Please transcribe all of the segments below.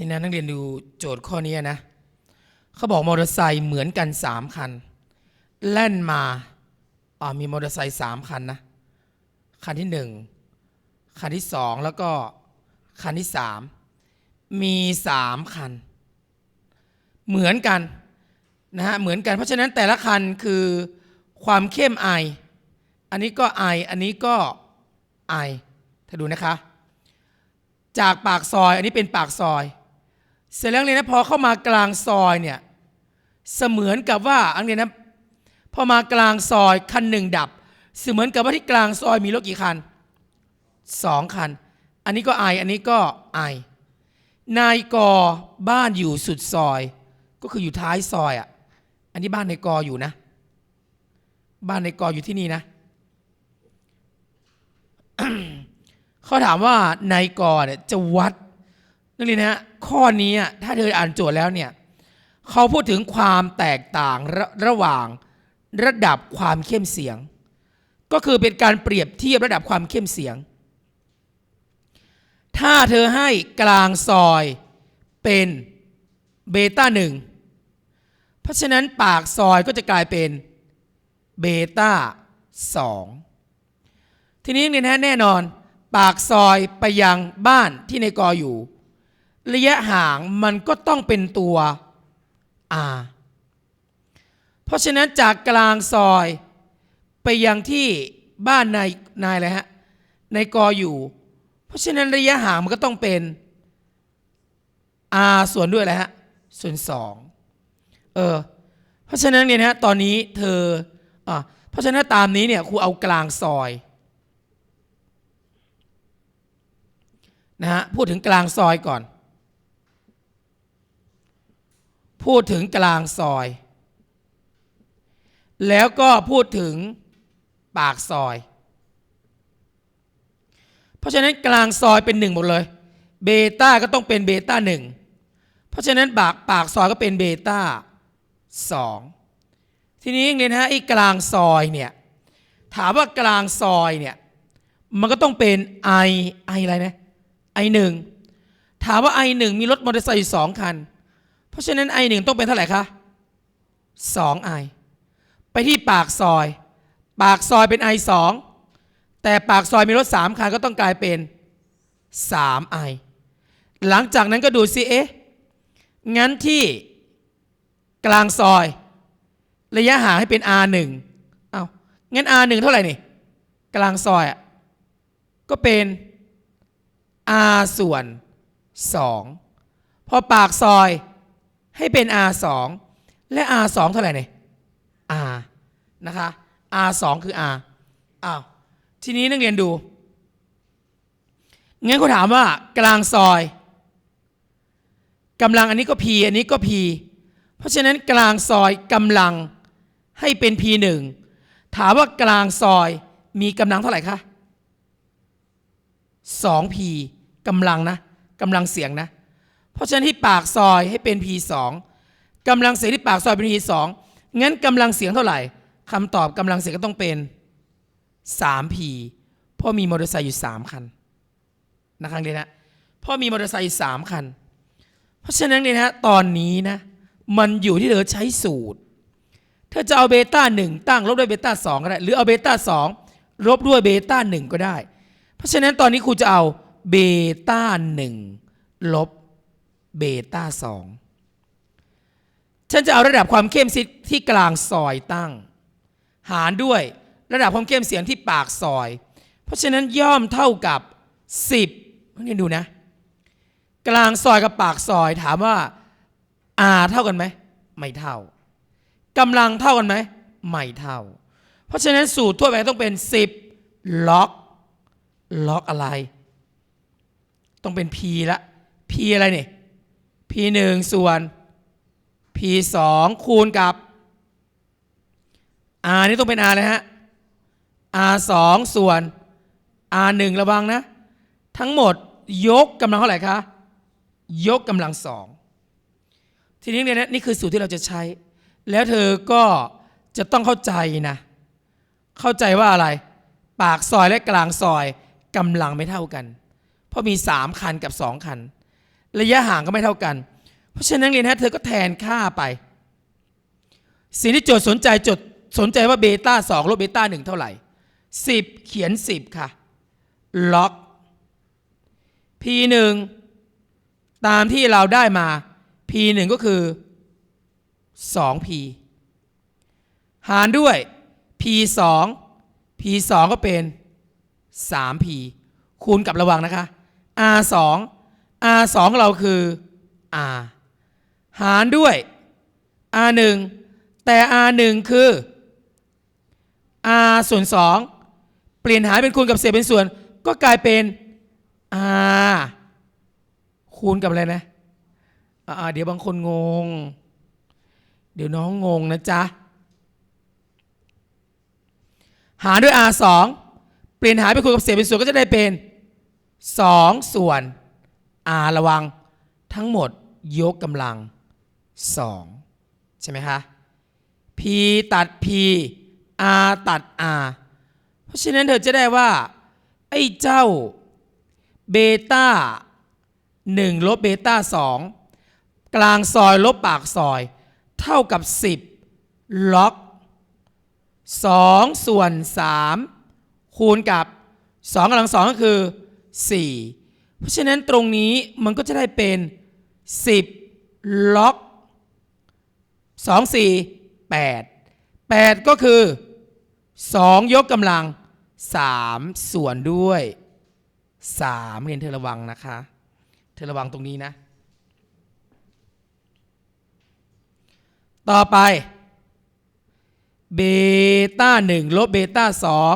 นี่นะนักเรียนดูโจทย์ข้อนี้นะเขาบอกมอเตอร์ไซค์เหมือนกันสามคัน แล่นมาอ่ามีมอเตอร์ไซค์สามคันนะคันที่หนึ่งคันที่สองแล้วก็คันที่สามมีสามคัน เหมือนกันนะฮะเหมือนกันเพราะฉะนั้นแต่ละคันคือความเข้มไอ อันนี้ก็ไอ อันนี้ก็ไอถ้าดูนะคะ จากปากซอย อันนี้เป็นปากซอย เสร็จแล้วเลยนะพอเข้ามากลางซอยเนี่ยเสมือนกับว่าอันนี้นะพอมากลางซอยคันหนึ่งดับ เสมือนกับว่าที่กลางซอยมีรถกี่คันสองคัน อันนี้ก็ไออันนี้ก็ไอนายกอบ้านอยู่สุดซอย ก็คืออยู่ท้ายซอยอะอันนี้บ้านนายกออยู่นะ บ้านนายกออยู่ที่นี่นะเขาถามว่านายกอเนี่ยจะวัด นักเรียนะฮะข้อนี้ถ้าเธออ่านโจทย์แล้วเนี่ยเขาพูดถึงความแตกต่างระระหว่างระดับความเข้มเสียง ก็คือเป็นการเปรียบเทียบระดับความเข้มเสียง ถ้าเธอให้กลางซอยเป็นเบต้าหนึ่งเพราะฉะนั้นปากซอยก็จะกลายเป็นเบต้าสองทีนี้เนี่ยนะแน่นอน ปากซอยไปยังบ้านที่ในกออยู่ ระยะห่างมันก็ต้องเป็นตัว R เพราะฉะนั้นจากกลางซอยไปยังที่บ้านนายนายอะไรฮะนายกออยู่ เพราะฉะนั้นระยะห่างมันก็ต้องเป็น r ส่วนด้วยอะไรฮะส่วนสองเออเพราะฉะนั้นเนี่ยนะฮะตอนนี้เธออ่าเพราะฉะนั้นตามนี้เนี่ยครูเอากลางซอยนะฮะพูดถึงกลางซอยก่อน พูดถึงกลางซอย แล้วก็พูดถึงปากซอย เพราะฉะนั้นกลางซอยเป็นหนึ่งหมดเลย เบต้าก็ต้องเป็นเบต้าหนึ่งเพราะฉะนั้นปากปากซอยก็เป็นเบต้าสองทีนี้เนี่ยนะฮะไอ้กลางซอยเนี่ยถามว่ากลางซอยเนี่ยมันก็ต้องเป็นไอไออะไรนะไอหนึ่งถามว่าไอหนึ่งมีรถมอเตอร์ไซค์สองคัน ราะฉะนั้นไอหนึ่งต้องเป็นเท่าไหร่คะสองไอไปที่ปากซอย ปากซอยเป็นไอสองแต่ปากซอยมีรถสามคันก็ต้องกลายเป็นสามไอหลังจากนั้นก็ดูซิเอ๊ะงั้นที่กลางซอย ระยะห่างให้เป็น R1 เอา้างั้น R1 เท่าไหร่นี่ กลางซอยอะก็เป็น R ส่วน 2 พอปากซอย ให้เป็น R2 และ R2 เท่าไหร่นี่ R นะคะ R2 คือ R อ้าวทีนี้นักเรียนดูงั้นเขาถามว่ากลางซอยกำลังอันนี้ก็ P อันนี้ก็ P เพราะฉะนั้นกลางซอยกำลังให้เป็น P1 ถามว่ากลางซอยมีกำลังเท่าไหร่คะ 2P กำลังนะกำลังเสียงนะ เพราะฉะนั้นที่ปากซอยให้เป็น P2 กำลังเสียงที่ปากซอยเป็น P2 งั้นกำลังเสียงเท่าไหร่คำตอบกำลังเสียงก็ต้องเป็น 3P เพราะมีมอเตอร์ไซค์อยู่ 3 คันนะครับเรียนะเพราะมีมอเตอร์ไซค์อยู่3คัน เพราะฉะนั้นเนี่ยนะตอนนี้นะมันอยู่ที่เธอใช้สูตร เธอจะเอาเบต้าหนึ่งตั้งลบด้วยเบต้าสองก็ได้ หรือเอาเบต้าสองลบด้วยเบต้าหนึ่งก็ได้ เพราะฉะนั้นตอนนี้ครูจะเอาเบต้าหนึ่งลบ เบต้าสองฉันจะเอาระดับความเข้มซิที่กลางซอยตั้ง หารด้วยระดับความเข้มเสียงที่ปากซอย เพราะฉะนั้นย่อมเท่ากับ 10นี่ดูนะ กลางซอยกับปากซอยถามว่า R เท่ากันไหมไม่เท่ากำลังเท่ากันไหมไม่เท่า เพราะฉะนั้นสูตรทั่วไปต้องเป็น 10 ล็อก ล็อกอะไร ต้องเป็น P ละ P อะไรเนี่ย P 1 ส่วน P 2 คูณกับ R นี่ต้องเป็น R เลยฮะ R 2 ส่วน R 1 ระวังนะ ทั้งหมดยกกำลังเท่าไหร่คะ ยกกำลังสอง ทีนี้เนี่ยนี่คือสูตรที่เราจะใช้ แล้วเธอก็จะต้องเข้าใจนะ เข้าใจว่าอะไร ปากซอยและกลางซอยกำลังไม่เท่ากัน เพราะมี 3 คันกับ 2 คัน ระยะห่างก็ไม่เท่ากัน เพราะฉะนั้นเรียนฮะเธอก็แทนค่าไป สิ่งที่โจทย์สนใจโจทย์สนใจว่าเบต้าสองลบเบต้าหนึ่งเท่าไหร่สิบเขียนสิบค่ะ ล็อก p หนึ่งตามที่เราได้มา p หนึ่งก็คือ 2p หารด้วย p 2 p 2ก็เป็น 3p คูณกับระวังนะคะ r 2 r 2เราคือ r หารด้วย r 1แต่ r 1คือ r ส่วน2เปลี่ยนหารเป็นคูณกับเศษเป็นส่วน ก็กลายเป็น r คูณกับอะไรนะเดี๋ยวบางคนงง เดี๋ยวน้องงงนะจ๊ะ หารด้วย r 2เปลี่ยนหารไปคูณกับเศษเป็นส่วนก็จะได้เป็น 2 ส่วน r ระวังทั้งหมดยกกำลัง2ใช่ไหมคะ p ตัด p r ตัด r เพราะฉะนั้นเธอจะได้ว่า ไอ้เจ้าเบต้า1ลบเบต้า2 กลางซอยลบปากซอย เท่ากับ 10 ล็อก 2 ส่วน 3 คูณกับ 2กำลังสองก็คือ 4 เพราะฉะนั้นตรงนี้มันก็จะได้เป็น 10 ล็อก 2 4 8 8 ก็คือ 2 ยกกำลัง 3 ส่วนด้วย 3 เรียนเธอระวังนะคะ เธอระวังตรงนี้นะ ต่อไปเบต้าหนึ่งลบเบต้าสอง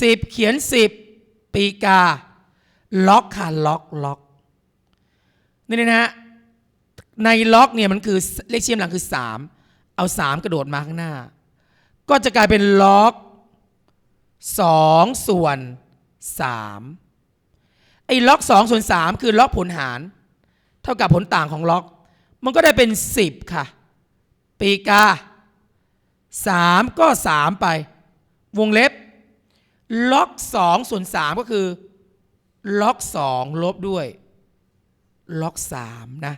สิบเขียนสิบปีกา ล็อกค่ะล็อกล็อกนี่นะฮะในล็อกเนี่ยมันคือเลขเชียมหลังคือ 3 เอา 3 กระโดดมาข้างหน้า ก็จะกลายเป็นล็อก 2 ส่วน 3 ไอ้ล็อก 2 ส่วน 3 คือล็อกผลหาร เท่ากับผลต่างของล็อก มันก็ได้เป็น 10 ค่ะ ปีกา 3 ก็ 3 ไป วงเล็บ ล็อก 2 ส่วน 3 ก็คือ ล็อก2ลบด้วย ล็อก3นะ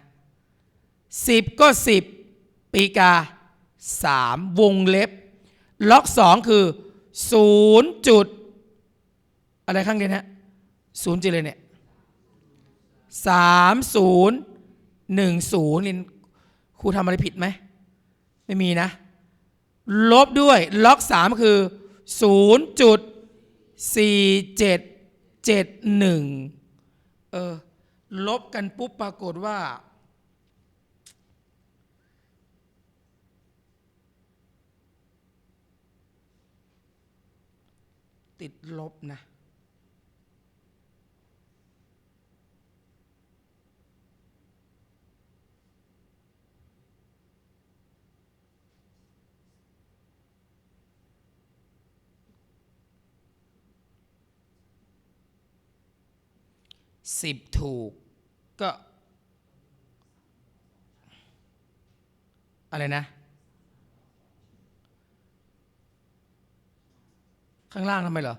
10ก็10ปีกา3วงเล็บ ล็อก2คือ0จุด อะไรข้างเดียวนะศูนย์จุดเลยเนี่ยสามศูนย์หนึ่งศูนย์นี่ครูทำอะไรผิดไหม ไม่มีนะ ลบด้วย ล็อกสามคือศูนย์จุดสี่เจ็ด เจ็ดหนึ่งเออลบกันปุ๊บปรากฏว่า ติดลบนะ สิบถูกก็อะไรนะ ข้างล่างทำไมเหรอ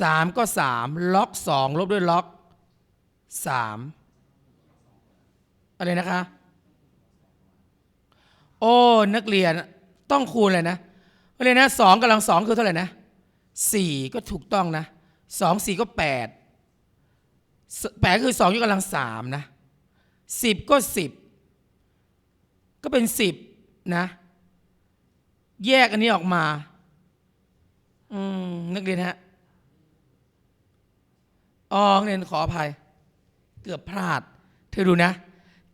สามก็สามล็อกสองลบด้วยล็อกสามอะไรนะคะ โอ้ นักเรียนต้องคูณเลยนะ กเรียนะสองกำลังสองคือเท่าไหร่นะสี่ก็ถูกต้องนะสองสี่ก็แปดแปดคือสองยกกำลังสามนะสิบก็สิบก็เป็นสิบนะแยกอันนี้ออกมา อืมนักเรียนฮะอ๋อนักเรียนขออภัย เกือบพลาด เธอดูนะ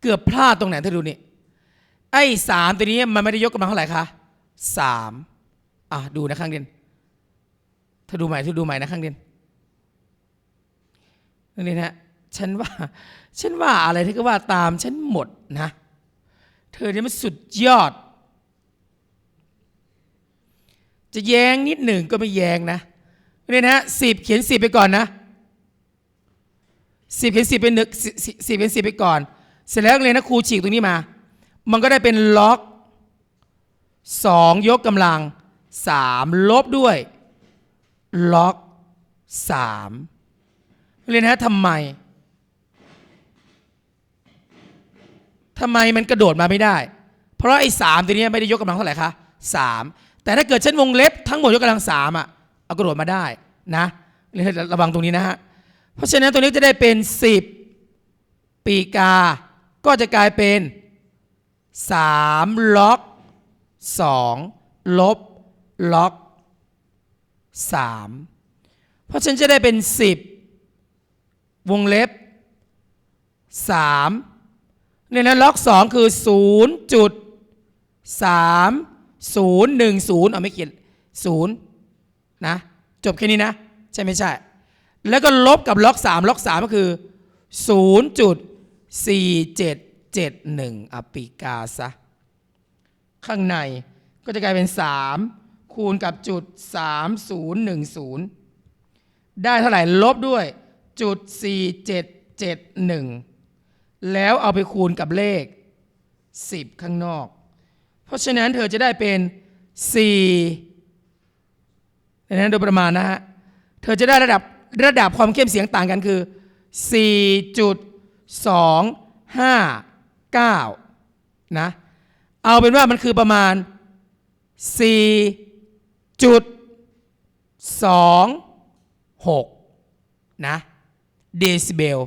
เกือบพลาดตรงไหนเธอดูนี่ไอ้สามตัวนี้มันไม่ได้ยกกำลังเท่าไหร่คะสาม อะดูนะข้างเดียนเธอดูใหม่เธอดูใหม่นะข้างเดียนนักเรียนะฉันว่า ฉันว่าอะไรที่ก็ว่าตามฉันหมดนะ เธอเนี่ยมันสุดยอด จะแย้งนิดหนึ่งก็ไม่แย้งนะเนี่ยนะสิบเขียนสิบไปก่อนนะสิบเขียนสิบเป็นหนึ่งสิบเป็นสิบไปก่อน เสร็จแล้วเลยนนะครูฉีกตรงนี้มา มันก็ได้เป็นล็อกสองยกกำลัง สามลบด้วย ล็อกสามเรียนนะทำไมทำไมมันกระโดดมาไม่ได้ เพราะไอ้สามตัวนี้ไม่ได้ยกกำลังเท่าไหร่คะสามแต่ถ้าเกิดฉันวงเล็บทั้งหมดยกกำลังสามอะเอากระโดดมาได้นะเรียนให้ระวังตรงนี้นะฮะเพราะฉะนั้นตัวนี้จะได้เป็นสิบปีกา ก็จะกลายเป็นสามล็อกสองลบ ล็อกสามเพราะฉันจะได้เป็นสิบวงเล็บสามเนี่ยนะล็อกสองคือศูนย์จุดสามศูนย์หนึ่งศูนย์เอาไม่เขียนศูนย์นะจบแค่นี้นะ ใช่ไม่ใช่ แล้วก็ลบกับล็อกสามล็อกสามก็คือศูนย์จุดสี่เจ็ดเจ็ดหนึ่งอปิกาซะข้างในก็จะกลายเป็น3 คูณกับจุด 3010 ได้เท่าไหร่ลบด้วยจุด 4771 แล้วเอาไปคูณกับเลข 10 ข้างนอก เพราะฉะนั้นเธอจะได้เป็น4ดังนั้นโดยประมาณนะฮะ เธอจะได้ระดับระดับความเข้มเสียงต่างกันคือ 4.259 นะ เอาเป็นว่ามันคือประมาณ 4.26นะเดซิเบล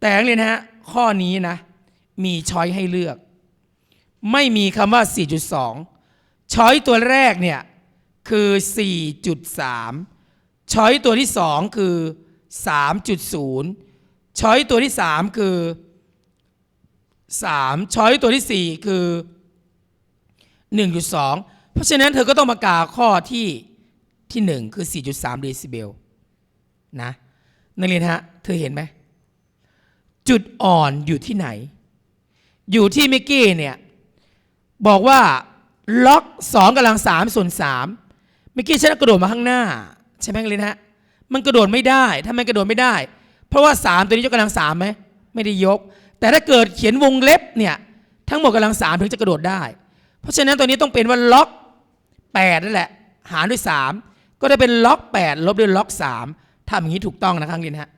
แต่เรียนนะฮะข้อนี้นะมีช้อยให้เลือก ไม่มีคำว่า 4.2 ช้อยตัวแรกเนี่ยคือ 4.3 ช้อยตัวที่ 2 คือ 3.0 ช้อยตัวที่ 3 คือ 3 ช้อยตัวที่ 4 คือ 1.2 เพราะฉะนั้นเธอก็ต้องมากาข้อที่ที่1คือ 4.3 เดซิเบลนะนักเรียนฮะ เธอเห็นไหม จุดอ่อนอยู่ที่ไหน อยู่ที่เมกกี้เนี่ย บอกว่าล็อก2กำลัง3ส่วน3เมื่อกี้ฉันกระโดดมาข้างหน้า ใช่ไหมเรียนฮะมันกระโดดไม่ได้ถ้ามันกระโดดไม่ได้ เพราะว่า 3 ตัวนี้ยกกำลัง3ไหมไม่ได้ยก แต่ถ้าเกิดเขียนวงเล็บเนี่ยทั้งหมดกำลัง3ถึงจะกระโดดได้ เพราะฉะนั้นตัวนี้ต้องเป็นว่าล็อก 8นั่นแหละหารด้วย 3 ก็ได้เป็นล็อก 8 ลบด้วยล็อก 3ทำอย่างนี้ถูกต้องนะครับเรียนฮะ